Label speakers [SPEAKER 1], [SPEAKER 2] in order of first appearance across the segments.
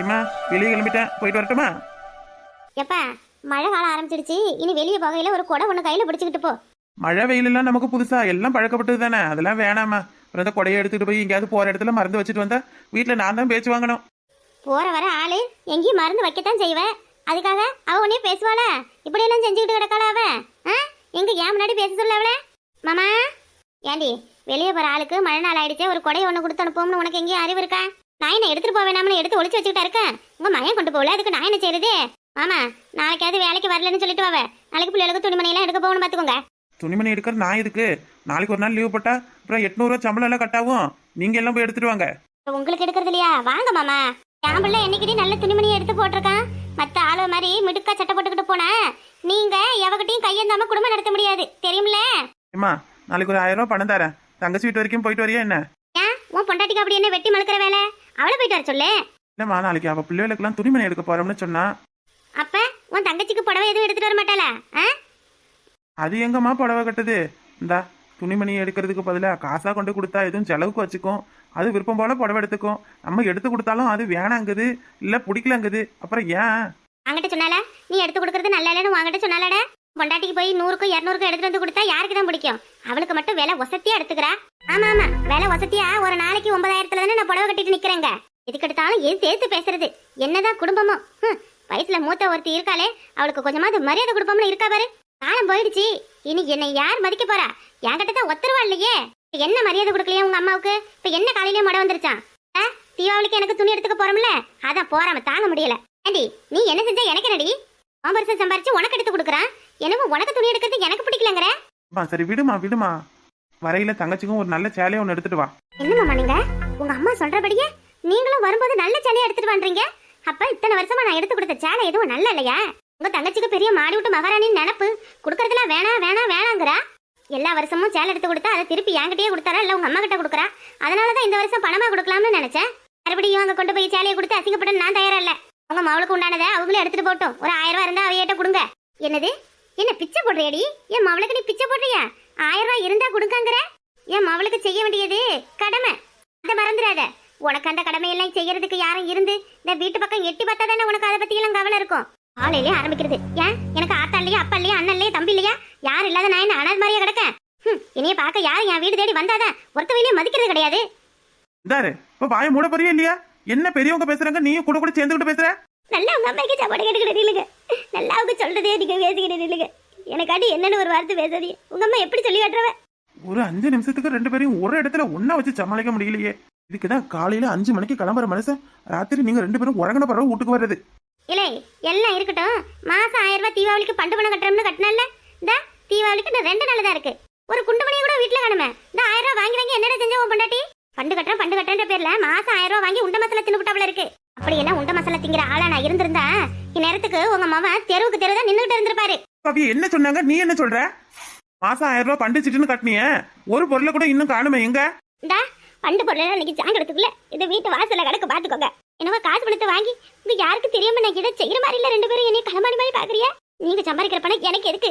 [SPEAKER 1] இம்மா வெளியே கிளம்பிட்டேன். போயிட்டு வரட்டுமா?
[SPEAKER 2] எப்பா மழை காலம் ஆரம்பிச்சிடுச்சு. இனி வெளியே போகையில ஒரு குடை ஒன்று கையில பிடிச்சிக்கிட்டு போ.
[SPEAKER 1] மழை வெயிலெல்லாம் நமக்கு புதுசா. எல்லாம் பழக்கப்பட்டது தானே? அதெல்லாம் வேணாமா அப்புறம் இந்த கொடையை எடுத்துட்டு போய் எங்கேயாவது போற இடத்துல மறந்து வச்சுட்டு வந்தா வீட்டில் நான் தான் பேச்சு வாங்கணும்.
[SPEAKER 2] போற வர ஆளு எங்கேயும் மருந்து வைக்கத்தான் செய்வேன் அதுக்காக அவ உடனே பேசுவாளா? இப்படி எல்லாம் செஞ்சுக்கிட்டு கிடக்காளா அவ? எங்க ஏன் முன்னாடி பேச சொல்ல அவள மாமா? ஏண்டி வெளியே போற ஆளுக்கு மழை நாள் ஆயிடுச்சே ஒரு கொடை ஒன்று கொடுத்து அனுப்போம்னு உனக்கு எங்கேயும் அறிவு இருக்கா? நான் என்ன எடுத்துட்டு போவேனாம்னு எடுத்து ஒளிச்சு வச்சுக்கிட்டா இருக்கேன் உங்க மயம் கொண்டு போகல அதுக்கு நான் என்ன செய்யறது மாமா நாளைக்காவது வேலைக்கு வரலன்னு சொல்லிட்டு வாவ. நாளைக்கு பிள்ளைகளுக்கு துணிமணி எல்லாம் எடுக்க போகணும் பாத்துக்கோங்க.
[SPEAKER 1] துணிமணி எடுக்கிற நான் இதுக்கு நாளைக்கு ஒரு நாள் லீவ் போட்டா அப்புறம் எட்நூறுவா சம்பளம் எல்லாம் கட்டாவும் நீங்க எல்லாம் போய் எடுத்துட்டு வாங்க.
[SPEAKER 2] உங்களுக்கு எடுக்கிறது இல்லையா? வாங்க மாமா. என் பிள்ளை என்னைக்கிட்டே நல்ல துணிமணியை எடுத்து போட்டிருக்கான். மத்த ஆளு மாதிரி மிடுக்கா சட்டை போட்டுக்கிட்டு போனா நீங்க எவகிட்டையும் கையேந்தாம குடும்பம் நடத்த முடியாது. தெரியுமில?
[SPEAKER 1] ஏம்மா நாளைக்கு ஒரு ஆயிரம் ரூபாய் பணம் தரேன். தங்கச்சி வீட்டு வரைக்கும் போயிட்டு வரியா என்ன?
[SPEAKER 2] ஏன்? உன் பொண்டாட்டிக்கு அப்படி என்ன வெட்டி மழுக்கிற வேலை? அவளை போயிட்டு வர சொல்லு.
[SPEAKER 1] இல்லம்மா நாளைக்கு அவ பிள்ளைகளுக்கெல்லாம் துணிமணி எடுக்க போறோம்னு சொன்னா?
[SPEAKER 2] அப்ப உன் தங்கச்சிக்கு புடவை எதுவும் எடுத்துட்டு வர மாட்டாளா? ஆ?
[SPEAKER 1] அது எங்கம்மா புடவை கட்டுது? இந்தா துணிமணி எடுக்கிறதுக்கு பதிலாக காசா கொண்டு கொடுத்தா எதுவும் செலவுக்கு வச்சுக்கும். அது விருப்பம் போல புடவை எடுத்துக்கும். நம்ம எடுத்து கொடுத்தாலும் அது வேணாங்குது இல்ல பிடிக்கலங்குது. அப்புறம் ஏன்?
[SPEAKER 2] அங்கிட்ட சொன்னால நீ எடுத்து கொடுக்கறது நல்ல இல்லைன்னு உங்ககிட்ட சொன்னாலட பொண்டாட்டிக்கு போய் நூறுக்கும் இரநூறுக்கும் எடுத்துட்டு வந்து கொடுத்தா யாருக்கு தான் பிடிக்கும்? அவளுக்கு மட்டும் வேலை வசதியா எடுத்துக்கிறா? ஆமா ஆமா. வேலை வசதியா ஒரு நாளைக்கு ஒன்பதாயிரத்துல தானே நான் புடவை கட்டிட்டு நிக்கிறேங்க. எதுக்கு எடுத்தாலும் எது சேர்த்து பேசுறது? என்னதான் குடும்பமோ? ஹம், வயசுல மூத்த ஒருத்தி இருக்காளே அவளுக்கு கொஞ்சமாவது மரியாதை குடும்பம்னு இருக்கா பாரு. காலம் போயிடுச்சு. இனி என்னை யார் மதிக்க போறா? என்கிட்ட தான் ஒத்துருவா இல்லையே? என்ன மரியாதை கொடுக்கலையா உங்க அம்மாவுக்கு? இப்ப என்ன காலையிலேயே மட வந்துருச்சான்? தீபாவளிக்கு எனக்கு துணி எடுத்துக்க போறோம்ல? அதான் போறாம தாங்க முடியல. ஆண்டி நீ என்ன செஞ்சா? எனக்கு என்னடி? உன் சம்பாரிச்சு உனக்கு எடுத்து கொடுக்குறான்? என்னமோ உனக்கு துணி எடுக்கிறது எனக்கு பிடிக்கலங்கிற?
[SPEAKER 1] அம்மா சரி விடுமா விடுமா. வரையில தங்கச்சிக்கும் ஒரு நல்ல சேலையை ஒன்று எடுத்துட்டு வா.
[SPEAKER 2] என்ன மாமா நீங்க? உங்க அம்மா சொல்றபடியே நீங்களும் வரும்போது நல்ல சேலையை எடுத்துட்டு பண்றீங்க அப்ப இத்தனை வருஷமா நான் எடுத்து கொடுத்த சேலை எதுவும் நல்ல இல்லையா? உங்க தங்கச்சிக்கு பெரிய மாடி விட்டு மகாராணின்னு நினப்பு. கொடுக்கறதுலாம் வேணாம் வேணாம் வேணாங்கிறா. எல்லா வருஷமும் சேலை எடுத்து கொடுத்தா அதை திருப்பி என்கிட்டயே கொடுத்தாரா? இல்ல உங்க அம்மா கிட்ட கொடுக்குறா? அதனாலதான் இந்த வருஷம் பணமா கொடுக்கலாம்னு நினைச்சேன். மறுபடியும் அங்க கொண்டு போய் சேலையை கொடுத்து அசிங்கப்பட நான் தயாரா இல்ல. உங்க மவளுக்கு உண்டானதை அவங்களே எடுத்துட்டு போட்டோம் ஒரு ஆயிரம் ரூபாய் இருந்தா அவையிட்ட கொடுங்க. என்னது? என்ன பிச்சை போடுறியடி? என் மவளுக்கு நீ பிச்சை போடுறியா? ஆயிரம் ரூபாய் இருந்தா கொடுக்காங்கிற என் மவளுக்கு செய்ய வேண்டியது? கடமை. அதை மறந்துடாத. உனக்கு அந்த கடமையெல்லாம் செய்யறதுக்கு யாரும் இருந்து இந்த வீட்டு பக்கம் எட்டி பார்த்தா தானே உனக்கு அதை பத்தி எல்லாம் கவலை இருக்கும்? காலையிலேயே ஆரம்பிக்கிறது. ஏன்? எனக்கு ஆத்தா இல்லையா அப்பா இல்லையா அண்ணன் இல்லையா தம்பி இல்லையா யாரும் இல்லாத நான் என்ன அனாத மாதிரியா கிடக்கேன்? ஹம், இனிய பார்க்க யாரும் என் வீடு தேடி வந்தாதான் ஒருத்த மதிக்கிறது கிடையாது.
[SPEAKER 1] இந்தாரு இப்ப வாய மூட போறியா இல்லையா? என்ன பெரியவங்க பேசுறாங்க? நீயும் கூட கூட சேர்ந்துகிட்டு பேசுற?
[SPEAKER 2] நல்லா உங்க அம்மாக்கு சாப்பாடு கேட்டுக்கிட்டு நில்லுங்க. நல்லா அவங்க சொல்றதே நீங்க பேசிக்கிட்டு நில்லுங்க. எனக்காட்டி என்னன்னு ஒரு வார்த்தை பேசாதீங்க உங்க அம்மா எப்படி சொல்லி காட்டுறவ?
[SPEAKER 1] ஒரு அஞ்சு நிமிஷத்துக்கு ரெண்டு பேரையும் ஒரு இடத்துல ஒண்ணா வச்சு சமாளிக்க முடியலையே. இதுக்குதான் காலையில அஞ்சு மணிக்கு கிளம்புற மனுஷன் ராத்திரி நீங்க ரெண்டு பேரும் உறங்கின பிறகு வீட்டுக்கு வர்றது.
[SPEAKER 2] இல்லை எல்லாம் இருக்கட்டும். மாசம் ஆயிரம் ரூபாய் தீபாவளிக்கு பண்டு பணம் கட்டுறோம்னு கட்டினல்ல? இந்த தீபாவளிக்கு இன்னும் ரெண்டு நாள் தான் இருக்கு. ஒரு குண்டு மணியை கூட வீட்டுல காணுமே. இந்த ஆயிரம் ரூபாய் வாங்கி வாங்கி என்னடா செஞ்ச உன் பொண்டாட்டி? பண்டு கட்டுறேன் பண்டு கட்டுறேன்ற பேர்ல மாசம் ஆயிரம் ரூபாய் வாங்கி உண்ட மசாலா தின்னுபிட்டாப்ல இருக்கு. அப்படி என்ன உண்ட மசாலா திங்கிற ஆளா நான் இருந்திருந்தா இந்நேரத்துக்கு உங்க மவன் தெருவுக்கு தெரு தான் நின்றுட்டு இருந்திருப்பாரு.
[SPEAKER 1] பவி என்ன சொன்னாங்க? நீ என்ன சொல்ற? மாசம் ஆயிரம் ரூபாய் பண்டு சிட்டுன்னு கட்டினிய. ஒரு பொருளை கூட இன்னும் காணுமே எங்க?
[SPEAKER 2] இந்தா பண்டு பொருள் இன்னைக்கு சாயங்காலத்துக்குள்ள இந்த வீட்டு வாசல்ல கிடக்கு பாத்துக்கோங்க. என்னவோ காசு பணத்தை வாங்கி இது யாருக்கு தெரியாம நான் இதை செய்யற மாதிரி இல்ல ரெண்டு பேரும் என்னை களமாடி மாதிரி பாக்குறியா? நீங்க சம்பாதிக்கிற பணம் எனக்கு எதுக்கு?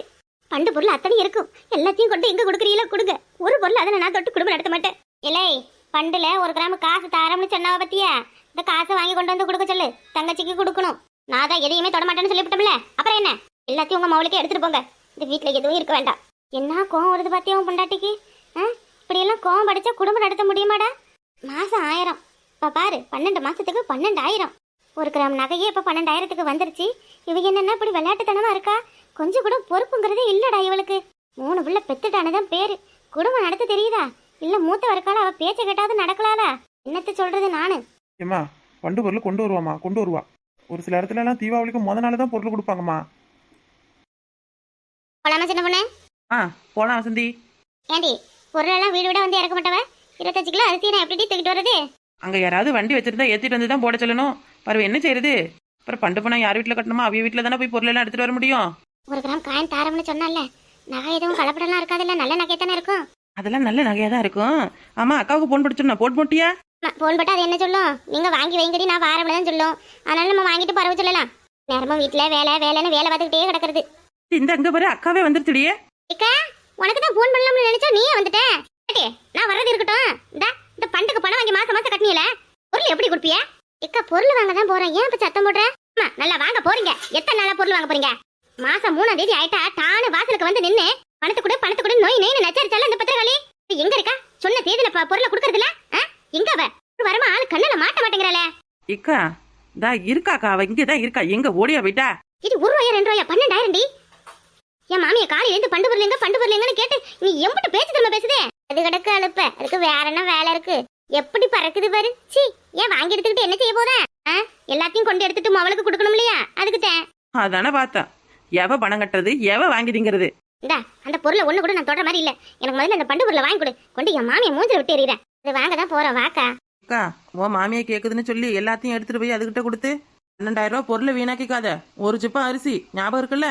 [SPEAKER 2] பண்டு பொருள் அத்தனை இருக்கும். எல்லாத்தையும் கொண்டு எங்க கொடுக்குறீங்களோ கொடுங்க. ஒரு பொருள் அதை நான் தொட்டு குடும்பம் நடத்த மாட்டேன். இல்லை பண்டுல ஒரு கிராம் காசு தாரம்னு சொன்னாவ பத்தியா? இந்த காசை வாங்கி கொண்டு வந்து கொடுக்க சொல்லு. தங்கச்சிக்கு கொடுக்கணும். நான் தான் எதையுமே தொடமாட்டேன்னு சொல்லிவிட்டோம்ல. அப்புறம் என்ன? எல்லாத்தையும் உங்கள் மவுளுக்கே எடுத்துகிட்டு போங்க. இந்த வீட்டில் எதுவும் இருக்க வேண்டாம். என்ன கோவம் வருது பார்த்தியா உன் பொண்டாட்டிக்கு? ஆ? இப்படியெல்லாம் கோவம் படித்தா குடும்பம் நடத்த முடியுமாடா? மாதம் ஆயிரம். இப்போ பாரு பன்னெண்டு மாதத்துக்கு பன்னெண்டாயிரம். ஒரு கிராம் நகையே இப்போ பன்னெண்டாயிரத்துக்கு வந்துருச்சு. இவங்க என்னென்ன இப்படி விளையாட்டுத்தனமாக இருக்கா? கொஞ்சம் கூட பொறுப்புங்கிறதே இல்லைடா இவளுக்கு. மூணு பிள்ளை பெத்துட்டானதான் பேர். குடும்பம் நடத்த தெரியுதா? இல்லை மூத்த வரக்கால அவள் பேச்சை கேட்டாவது நடக்கலாடா என்னத்த சொல்கிறது நானு?
[SPEAKER 1] ஏம்மா பண்டு பொருள் கொண்டு வருவாமா கொண்டு வருவா. ஒரு சில இடத்துல எல்லாம் தீபாவளிக்கு முத நாள் தான் பொருள் கொடுப்பாங்கம்மா.
[SPEAKER 2] போலாமா சின்ன பொண்ணு?
[SPEAKER 3] ஆ போலாம் வசந்தி
[SPEAKER 2] ஏண்டி பொருளெல்லாம் வீடு விட வந்து இறக்க மாட்டவ? இருபத்தஞ்சு கிலோ அரிசி நான் எப்படி தூக்கிட்டு வர்றது?
[SPEAKER 3] அங்க யாராவது வண்டி வச்சிருந்தா ஏத்திட்டு வந்து தான் போட சொல்லணும். பரவ என்ன செய்யறது அப்புறம் பண்டு பணம் யார் வீட்டுல கட்டணுமோ? அவிய வீட்டுல தானே போய் பொருள் எல்லாம் எடுத்துட்டு வர முடியும்?
[SPEAKER 2] ஒரு கிராம் காயின் தாரம்னு சொன்னால நகை எதுவும் கலப்படம்லாம் இருக்காதுல்ல நல்ல நகை தானே இருக்கும்?
[SPEAKER 3] அதெல்லாம் நல்ல நகையா தான் இருக்கும். ஆமா அக்காவுக்கு போன் படிச்சிருந்தா. போட் போட்டியா?
[SPEAKER 2] போன் போட்டு அது என்ன சொல்லும்? நீங்க வாங்கி வைங்கடி நான் வாரப்பட தான் சொல்லும். அதனால நம்ம வாங்கிட்டு பரவ சொல்லலாம். நேரமும் வீட்டுல வேலை வேலைன்னு வேலை பார்த்துக்கிட்டே கிடக்குறது.
[SPEAKER 3] இந்த அங்க பாரு அக்காவே வந்துருச்சுடியே
[SPEAKER 2] இக்கா உனக்கு தான் போன் பண்ணலாம்னு நினைச்சா நீயே வந்துட்ட. ஏடி, நான் வர்றது இருக்கட்டும். இந்த இந்த பண்டுக்கு பணம் வாங்கி மாசம் மாசம் கட்டினீல. பொருள் எப்படி கொடுப்பிய? இக்கா பொருள் வாங்க தான் போறேன். ஏன் இப்ப சத்தம் போடுற? அம்மா, நல்லா வாங்க போறீங்க. எத்தனை நாளா பொருள் வாங்க போறீங்க? மாசம் மூணாம் தேதி ஆயிட்டா தானு வாசலுக்கு வந்து நின்னு பணத்தை கொடு பணத்தை கொடு நோய் நோய் நச்சரிச்சால இந்த பத்திரகாளி இது எங்க இருக்கா சொன்ன தேதியில ப- பொருளை கொடுக்கறதுல எங்க அவ ஒரு வரமா ஆளு கண்ணுல மாட்ட மாட்டேங்கிறாளே.
[SPEAKER 3] இக்கா தா இருக்காக்கா அவ இங்கதான் இருக்கா. எங்க ஓடியா போயிட்டா?
[SPEAKER 2] இது ஒரு ரூபாயா ரெண்டு ரூபாயா? பன்னெண்டாயிரம் டி என் மாமிய காலையில இருந்து பண்டு பொருள் எங்க பண்டு பொருள் எங்கன்னு கேட்டு நீ எம்பிட்டு பேச்சு திரும்ப பேசுதே? அது கிடக்கு அழுப்ப. அதுக்கு வேற என்ன வேலை இருக்கு? எப்படி பறக்குது பாரு. சீ ஏன் வாங்கி எடுத்துக்கிட்டு என்ன செய்ய போற ஆ? எல்லாத்தையும் கொண்டு எடுத்துட்டு அவளுக்கு கொடுக்கணும் இல்லையா? அதுக்கு தான்
[SPEAKER 3] அதானே பார்த்தேன். எவ பணம் கட்டுறது எவ வாங்கிதிங்கிறது
[SPEAKER 2] இந்தா அந்த பொருளை ஒண்ணு கூட நான் தொடுற மாதிரி இல்ல. எனக்கு முதல்ல அந்த பண்டு பொருளை வாங்கி கொடு. கொண்டு என் மாமியை மூஞ்சில விட்டு எறிகிறேன் அது வாங்க தான் போறேன் வாக்கா.
[SPEAKER 3] அக்கா உன் மாமியா கேக்குதுன்னு சொல்லி எல்லாத்தையும் எடுத்துட்டு போய் அதுகிட்ட கொடுத்து பன்னெண்டாயிரம் ரூபாய் பொருளை வீணாக்கிக்காத. ஒரு சிப்பம் அரிசி ஞாபகம் இருக்குல்ல?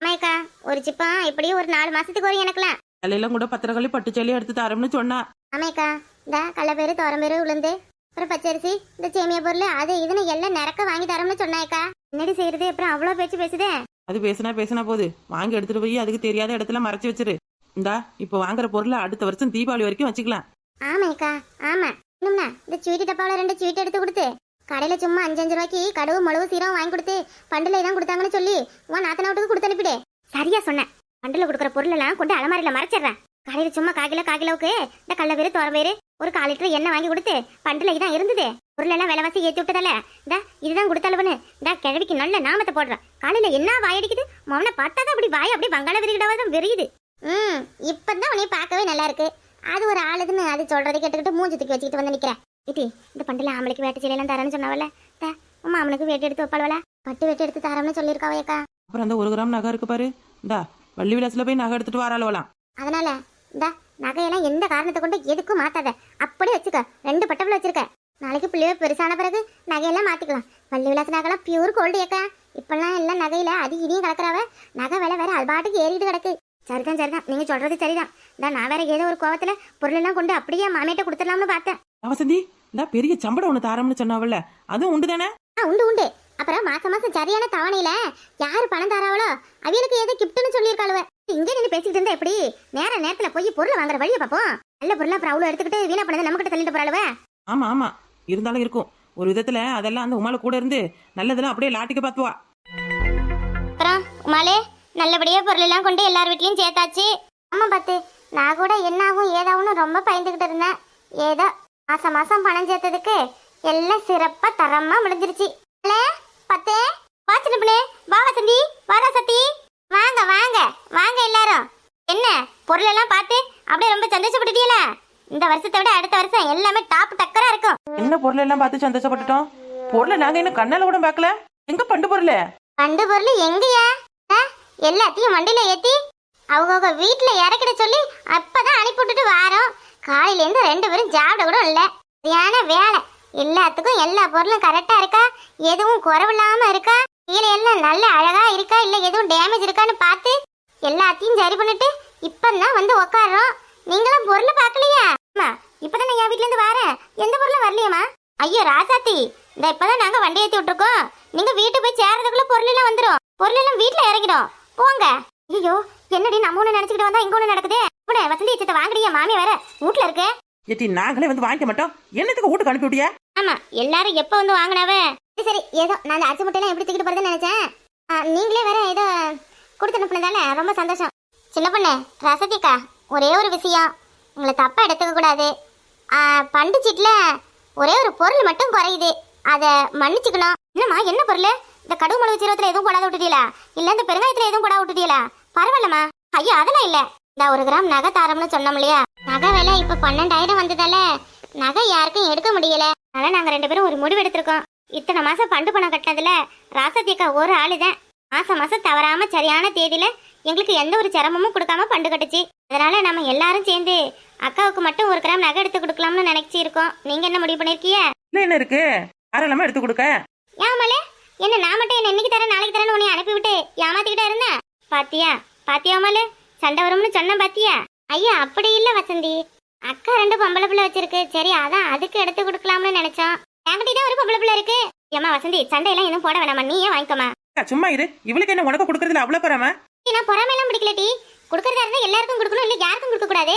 [SPEAKER 2] அம்மாய்க்கா ஒரு சிப்பா இப்படியும் ஒரு நாலு மாசத்துக்கு வரும் எனக்குலாம்
[SPEAKER 3] தலையெல்லாம் கூட பத்திரக்காளி பட்டு சேலையை எடுத்து தரோம்னு சொன்னா.
[SPEAKER 2] ஆமாக்கா இந்த கடலப்பேரு துவரம்பேரு உளுந்து அப்புறம் பச்சரிசி இந்த சேமியா பொருள் அது இதுன்னு எல்லாம் நிறக்க வாங்கி தரோம்னு சொன்னாக்கா. என்னடி செய்யறது அப்புறம் அவ்வளோ பேச்சு பேசுதே.
[SPEAKER 3] அது பேசினா பேசினா போது. வாங்கி எடுத்துட்டு போய் அதுக்கு தெரியாத இடத்துல மறைச்சு வச்சிரு. இந்தா இப்போ வாங்குற பொருளை அடுத்த வருஷம் தீபாவளி வரைக்கும் வச்சுக்கலாம்.
[SPEAKER 2] ஆமாக்கா ஆமா. இன்னும்னா இந்த ஸ்வீட் டப்பாவில் ரெண்டு ஸ்வீட் எடுத்து கொடுத்து கடையில சும்மா அஞ்சஞ்சு ரூபாய்க்கு கடவு மொழவு சீரம் வாங்கி கொடுத்து பண்டில் தான் கொடுத்தாங்கன்னு சொல்லி உன் நாத்தனா வீட்டுக்கு கொடுத்து அனுப்பிடு. சரியா சொன்னேன். பண்டில் கொடுக்குற பொருள் எல்லாம் கொண்டு அலமாரியில மறைச்சிடுறேன். கடையில் சும்மா காக்கிலோ காக்கிலோவுக்கு இந்த கடலவேரு துவரவேரு ஒரு கால் லிட்டர் எண்ணெய் வாங்கி கொடுத்து பண்டில் தான் இருந்தது. பொருளெல்லாம் விலைவாசி ஏற்றி விட்டதால இந்த இதுதான் கொடுத்தளவுன்னு இந்த கிழவிக்கு நல்ல நாமத்தை போடுறேன். காலையில என்ன வாயடிக்குது மௌன பார்த்தாதான் அப்படி வாய் அப்படியே வங்காள விரிகிடவாதான் விரியுது. ம் இப்பதான் உன்னை பார்க்கவே நல்லா இருக்கு. அது ஒரு ஆளுதுன்னு அது சொல்றதை கேட்டுக்கிட்டு மூஞ்சி தூக்கி வச்சுக்கிட்டு வந்து நிக்கிறேன். இட்டி இந்த பண்டில ஆம்பளைக்கு வேட்டு சீலையெல்லாம் தரேன்னு சொன்னவல த உன் மாமனுக்கு வேட்டு எடுத்து வைப்பாளவல பட்டு வேட்டு எடுத்து தரோம்னு சொல்லியிருக்காவையக்கா
[SPEAKER 3] அப்புறம் அந்த ஒரு கிராம் நகை இருக்கு பாரு. இந்தா வள்ளி விலாசில் போய் நகை எடுத்துட்டு வராளவலாம்
[SPEAKER 2] அதனால இந்த நகையெல்லாம் எந்த காரணத்தை கொண்டு எதுக்கும் மாத்தாத. அப்படியே வச்சுக்க. ரெண்டு பட்டவில் வச்சிருக்க. நாளைக்கு பிள்ளைய பெருசான பிறகு நகையெல்லாம் மாத்திக்கலாம். பள்ளி விலாச நகைலாம் பியூர் கோல்டு ஏக்கா. இப்பெல்லாம் எல்லாம் நகையில அது இனியும் கலக்குறாவ. நகை விலை வேற அது பாட்டுக்கு ஏறிட்டு கிடக்கு. சரிதான் சரிதான். நீங்க சொல்றது சரிதான். நான் வேற ஏதோ ஒரு கோவத்துல பொருள் எல்லாம் கொண்டு அப்படியே மாமியிட்ட கொடுத்துடலாம்னு பார்த்தேன்.
[SPEAKER 3] வசந்தி இந்தா பெரிய சம்பளம் ஒன்று தாரம்னு சொன்னாவல்ல. அதுவும் உண்டு தானே?
[SPEAKER 2] ஆ உண்டு உண்டு. அப்புறம் மாசம் மாசம் சரியான தவணையில யாரு பணம் தராவளோ அவியலுக்கு ஏதோ கிஃப்ட்னு சொல்லியிருக்காளுவ. இங்க நின்று பேசிக்கிட்டு இருந்தா எப்படி? நேர நேரத்துல போய் பொருள் வாங்குற வழியை பார்ப்போம். நல்ல பொருளா அப்புறம் அவ்வளோ எடுத்துக்கிட்டு வீணா பண்ணதை நம்ம கிட்ட தள்ளிட்டு போறாளுவ.
[SPEAKER 3] ஆமா ஆமா. இருந்தாலும் இருக்கும். ஒரு விதத்துல அதெல்லாம் அந்த உமால கூட இருந்து நல்லதெல்லாம் அப்படியே லாட்டிக்க பார்த்துவா.
[SPEAKER 2] அப்புறம் உமாலே நல்லபடியா பொருள் எல்லாம் கொண்டு எல்லார் வீட்லயும் சேர்த்தாச்சு. ஆமா பத்து நான் கூட என்ன ஆகும் ஏதாவும் ரொம்ப பயந்துகிட்டு இருந்தேன். ஏதோ மாசம் மாசம் பணம் சேர்த்ததுக்கு எல்லாம் சிறப்பா தரமா முடிஞ்சிருச்சு. பத்து வா சின்னப்பனே வா வசந்தி வாடா சத்தி. வாங்க வாங்க வாங்க எல்லாரும். என்ன பொருள் எல்லாம் பார்த்து அப்படியே ரொம்ப சந்தோஷப்பட்டுட்டீங்களா? இந்த வருஷத்தை விட அடுத்த வருஷம் எல்லாமே டாப் டக்கரா இருக்கும்.
[SPEAKER 3] என்ன பொருள் எல்லாம் பார்த்து சந்தோஷப்பட்டுட்டோம்? பொருளை நாங்க இன்னும் கண்ணால கூட பார்க்கல. எங்க பண்டு பொருள்?
[SPEAKER 2] பண்டு பொருள் எங்கயா? எல்லாத்தையும் வண்டியில ஏத்தி அவங்க வீட்டுல இறக்கிட சொல்லி அப்பதான் அனுப்பி விட்டுட்டு வாரோம். காலையில இருந்து ரெண்டு பேரும் சாப்பிட கூட இல்ல. சரியான வேலை. எல்லாத்துக்கும் எல்லா பொருளும் கரெக்டா இருக்கா? எதுவும் குறவில்லாம இருக்கா? கீழே எல்லாம் நல்ல அழகா இருக்கா? இல்ல எதுவும் டேமேஜ் இருக்கான்னு பார்த்து எல்லாத்தையும் சரி பண்ணிட்டு இப்பதான் வந்து உக்காடுறோம் நீங்களும் பொருளை பார்க்கலையா? அம்மா இப்பதான் நான் என் வீட்ல இருந்து வரேன். எந்த பொருளும் வரலையம்மா. ஐயோ ராசாத்தி இந்த இப்பதான் நாங்க வண்டி ஏத்தி விட்டுருக்கோம். நீங்க வீட்டு போய் சேர்றதுக்குள்ள பொருள் எல்லாம் வந்துடும் பொருள் எல்லாம் வீட்டுல இறங்கிடும் போங்க. ஐயோ என்னடி நம்ம ஒண்ணு நினைச்சுக்கிட்டு வந்தா இங்க ஒண்ணு நடக்குதே? கூட வசந்தி சித்த வாங்குறிய மாமி வேற? வீட்ல இருக்கு?
[SPEAKER 3] ஏட்டி நாங்களே வந்து வாங்கிக்க மாட்டோம். என்னத்துக்கு வீட்டுக்கு அனுப்பி விட்டியா?
[SPEAKER 2] ஆமா எல்லாரும் எப்ப வந்து வாங்கினாவ? சரி, சரி ஏதோ நான் அரிசி முட்டையெல்லாம் எப்படி தூக்கிட்டு போறதுன்னு நினைச்சேன். நீங்களே வேற ஏதோ கொடுத்து அனுப்புனதால ரொம்ப சந்தோஷம். சின்ன பொண்ணு ரசதிக்கா ஒரே ஒரு விஷயம். உங்களை தப்பா எடுத்துக்க கூடாது. பண்டு சீட்ல ஒரே ஒரு பொருள் மட்டும் குறையுது. அதை மன்னிச்சுக்கணும். என்னம்மா என்ன பொருள்? இந்த கடுகு மிளகு சீரகத்துல எதுவும் போடாத விட்டுட்டீங்களா? இல்ல இந்த பெருங்காயத்துல எதுவும் போடாத விட்டுட்டீங்களா? பரவாயில்லம்மா. ஐயோ அதெல்லாம் இல்ல. இந்த ஒரு கிராம் நகை தாரம்னு சொன்னோம் இல்லையா? நகை விலை இப்ப பன்னெண்டாயிரம் வந்ததால நகை யாருக்கும் எடுக்க முடியல. அதனால நாங்க ரெண்டு பேரும் ஒரு முடிவு எடுத்திருக்கோம். இத்தனை மாசம் பண்டு பணம் கட்டினதுல ராசத்தியக்கா ஒரு ஆளுதான். மாசம் மாசம் தவறாம சரியான தேதியில எங்களுக்கு எந்த ஒரு சிரமமும் கொடுக்காம பண்டு கட்டுச்சு. அதனால நம்ம எல்லாரும் சேர்ந்து அக்காவுக்கு மட்டும் ஒரு கிராம் நகை எடுத்து கொடுக்கலாம்னு நினைச்சு இருக்கோம் நீங்க என்ன முடிவு பண்ணிருக்கீங்க?
[SPEAKER 3] என்ன இருக்கு? தாராளமா எடுத்து கொடுக்க?
[SPEAKER 2] ஏமாலே என்ன நான் மட்டும் என்ன இன்னைக்கு தரேன் நாளைக்கு தரேன் உன்னை அனுப்பி விட்டு ஏமாத்திக்கிட்டே இருந்தேன் பாத்தியா? பாத்தியா மாலு சண்டை வரும்னு சொன்னேன் பாத்தியா? ஐயா அப்படி இல்ல வசந்தி. அக்கா ரெண்டு பொம்பளை பிள்ளை வச்சிருக்கு. சரி அதான் அதுக்கு எடுத்து கொடுக்கலாம்னு நினைச்சோம் என்கிட்ட தான் ஒரு பொம்பளை பிள்ளை இருக்கு. ஏமா வசந்தி சண்டையெல்லாம் எதுவும் போட வேணாமா நீயே வாங்கிக்கோமா
[SPEAKER 3] சும்மா இரு. இவளுக்கு என்ன உனக்கு கொடுக்கறதுல அவ்வளவு பராம
[SPEAKER 2] நான் பொறாமையெல்லாம் பிடிக்கல டி. கொடுக்கறதா இருந்தா எல்லாருக்கும் கொடுக்கணும் இல்ல யாருக்கும் கொடுக்க கூடாது?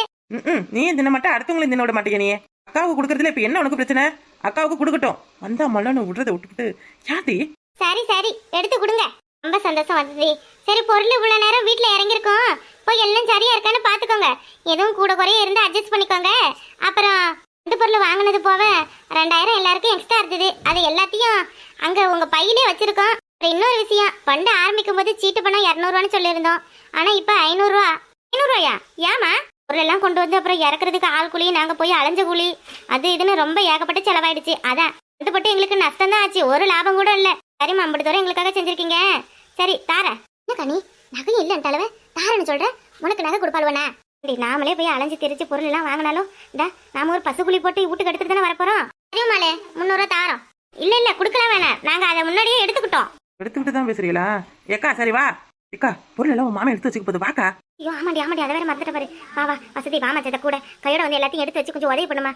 [SPEAKER 3] நீ தின மட்டும் அடுத்தவங்களும் தின விட மாட்டேங்க நீ அக்காவுக்கு கொடுக்கறதுல இப்ப என்ன உனக்கு பிரச்சனை? அக்காவுக்கு கொடுக்கட்டும். வந்தா மல்லன்னு விடுறத விட்டுவிட்டு. யாத்தி
[SPEAKER 2] சரி சரி. எடுத்து கொடுங்க. ரொம்ப சந்தோஷம் வந்தது சரி பொருள் இவ்வளவு நேரம் வீட்டில் இறங்கிருக்கோம் போய் எல்லாம் சரியா இருக்கான்னு பாத்துக்கோங்க எதுவும் கூட குறைய இருந்து அட்ஜஸ்ட் பண்ணிக்கோங்க. அப்புறம் ரெண்டு பொருள் வாங்கினது போக ரெண்டாயிரம் எல்லாருக்கும் எக்ஸ்ட்ரா இருந்தது. அது எல்லாத்தையும் அங்க உங்க பையிலே வச்சிருக்கோம். இன்னொரு விஷயம். பண்டு ஆரம்பிக்கும் போது சீட்டு பணம் இரநூறுவான்னு சொல்லியிருந்தோம். ஆனா இப்ப ஐநூறுரூவா ஐநூறுரூவாயா ஏமா பொருள் எல்லாம் கொண்டு வந்து அப்புறம் இறக்குறதுக்கு ஆள் கூலி நாங்க போய் அலைஞ்ச கூலி. அது இதுன்னு ரொம்ப ஏகப்பட்ட செலவாயிடுச்சு. அதான். அதுபட்டு எங்களுக்கு நஷ்டம் தான் ஆச்சு. ஒரு லாபம் கூட இல்லை. சரிம்மா ஐம்பது தூரம் எங்களுக்காக செஞ்சிருக்கீங்க. சரி தாரேன் என்ன கனி? நகையும் இல்லைன்ட்டாலவ தாரேன்னு சொல்ற? உனக்கு நகை கொடுப்பாளுவனா இப்படி நாமளே போய் அலைஞ்சு திரிச்சு பொருள் எல்லாம் வாங்கினாலும் இந்த நாம ஒரு பசு குழி போட்டு வீட்டுக்கு எடுத்துட்டு தானே வரப்போறோம்? சரிம்மாளே முந்நூறுவா தாரோம். இல்ல இல்ல கொடுக்கலாம் வேணாம் நாங்க அதை முன்னாடியே எடுத்துக்கிட்டோம்.
[SPEAKER 3] எடுத்துக்கிட்டு தான் பேசுறீங்களா? ஏக்கா சரி வா. ஏக்கா பொருள் எல்லாம் உன் மாமா எடுத்து வச்சுக்க போது வாக்கா.
[SPEAKER 2] ஐயோ ஆமாடி ஆமாடி அதை வேற மறந்துட்ட பாரு. வா வா வசதி வாமா சேத்த கூட. கையோட வந்து எல்லாத்தையும் எடுத்து வச்சு கொஞ்சம் உதவி பண்ணுமா?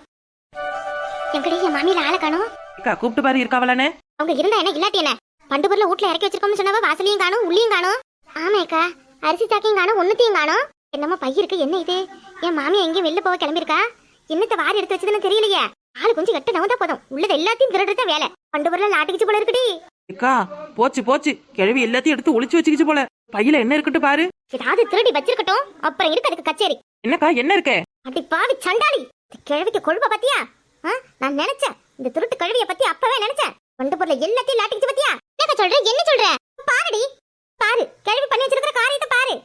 [SPEAKER 2] எங்கடி என் மாமியில ஆளை காணும்?
[SPEAKER 3] ஏக்கா கூப்பிட்டு பாரு இருக்காவலானே
[SPEAKER 2] அவங்க இருந்தா என்ன இல்லாட்டி என்ன? பண்டு பொருள் வீட்ல இறக்கி வச்சிருக்கோம்னு சொன்னவ? வாசலையும் காணும் உள்ளியும் காணும். ஆமாக்கா அரிசி சாக்கையும் காணும் ஒன்னுத்தையும் காணும். என்னமோ பையிருக்கு என்ன இது? என் மாமி எங்கேயும் வெளில போக கிளம்பியிருக்கா? என்னத்த வாரி எடுத்து வச்சதுன்னு தெரியலையே. ஆளு கொஞ்சம் எட்டு நவந்தா போதும். உள்ளது எல்லாத்தையும் திருடுறத வேலை. பண்டு பொருள் ஆட்டிக்கிச்சு போல இருக்குடி.
[SPEAKER 3] ஏக்கா போச்சு போச்சு. கிழவி எல்லாத்தையும் எடுத்து ஒளிச்சு வச்சுக்கிச்சு போல. பையில என்ன இருக்கட்டும் பாரு.
[SPEAKER 2] ஏதாவது திருடி வச்சிருக்கட்டும். அப்புறம் இருக்கு அதுக்கு கச்சேரி.
[SPEAKER 3] என்னக்கா என்ன இருக்கே?
[SPEAKER 2] அடி பாவி சண்டாளி. கிழவிக்கு கொழுப்ப பத்தியா? நான் நினைச்சேன். இந்த திருட்டு கிழவிய பத்தி அப்பவே நினைச்சேன். வண்டு எல்லாத்தையும் லாட்டிச்சு பத்தியா? என்ன சொல்ற? என்ன சொல்ற? பாருடி. பாரு. கிளம்பி பண்ணி வச்சிருக்கிற காரியத்தை பாரு.